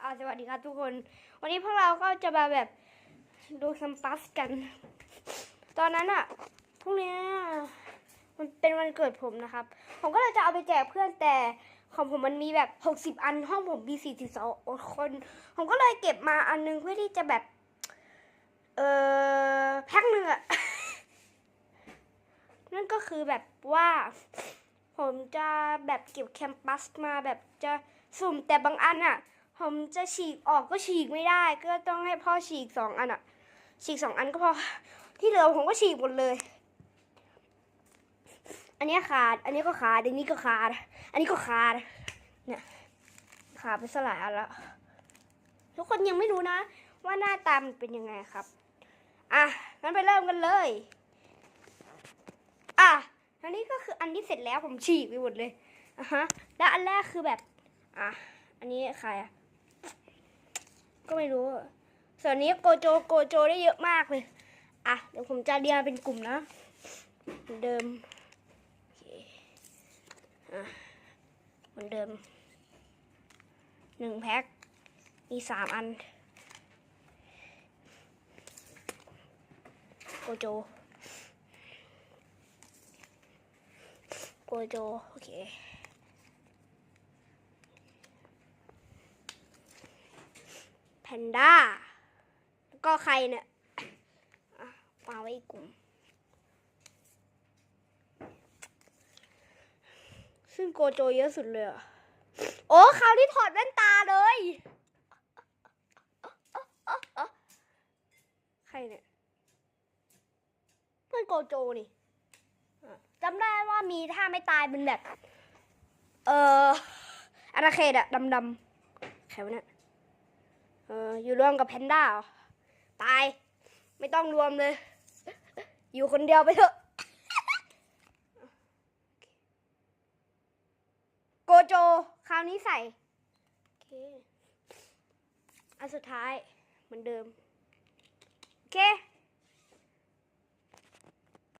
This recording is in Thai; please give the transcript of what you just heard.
อ่าสวัสดีครับทุกคน วันนี้พวกเราก็จะมาแบบดูซัมปัสกัน ตอนนั้นอะพรุ่งนี้มันเป็นวันเกิดผมนะครับ ผมก็เลยจะเอาไปแจกเพื่อนแต่ของผมมันมีแบบ 60 อันห้องผมมี42คน ผมก็เลยเก็บมาอันนึงเพื่อที่จะแบบ เออแพ็คหนึ่งอะนั่นก็คือแบบว่า ผมจะแบบเก็บแคมปัสมาแบบจะ สุ่มแต่บางอันอะ ผมจะฉีกออกก็ฉีกไม่ได้ ก็ต้องให้พ่อฉีกสองอันอะ ฉีกสองอันก็พอ ที่เหลือผมก็ฉีกหมดเลย อันนี้ขาด อันนี้ก็ขาด อันนี้ก็ขาด อันนี้ก็ขาด เนี่ยขาดไปสลายอันละทุกคนยังไม่รู้นะ ว่าหน้าตามันเป็นยังไงครับ อะ งั้นไปเริ่มกันเลย อะอันนี้ก็คืออันที่เสร็จแล้วผมฉีกไปหมดเลยอะฮะ แล้วอันแรกคือแบบ อะ อันนี้ใครอะ ก็ไม่รู้ ส่วนนี้โกโจโกโจได้เยอะมากเลย อะ เดี๋ยวผมจะเรียงเป็นกลุ่มนะ เหมือนเดิมโอเคอะเหมือนเดิม หนึ่งแพ็ค มีสามอัน โกโจ โกโจ โอเค แพ นด้าแล้วก็ใครเนี่ยอะมาไว้กลุ่ม ซึ่งโกโจเยอะสุดเลยอะโอ้คราวที่ถอดแว่นตาเลย ใครเนี่ยเพื่อนโกโจนี่จำได้ว่ามีท่าไม่ตายเป็นแบบ เอออาณาเขตอะดำๆใครวะเนี่ย อออยู่รวมกับแพนด้าเหรอตาย ไม่ต้องรวมเลย อยู่คนเดียวไปเถอะ โกโจ คราวนี้ใส่โอเคอันสุดท้ายเหมือนเดิม โอเค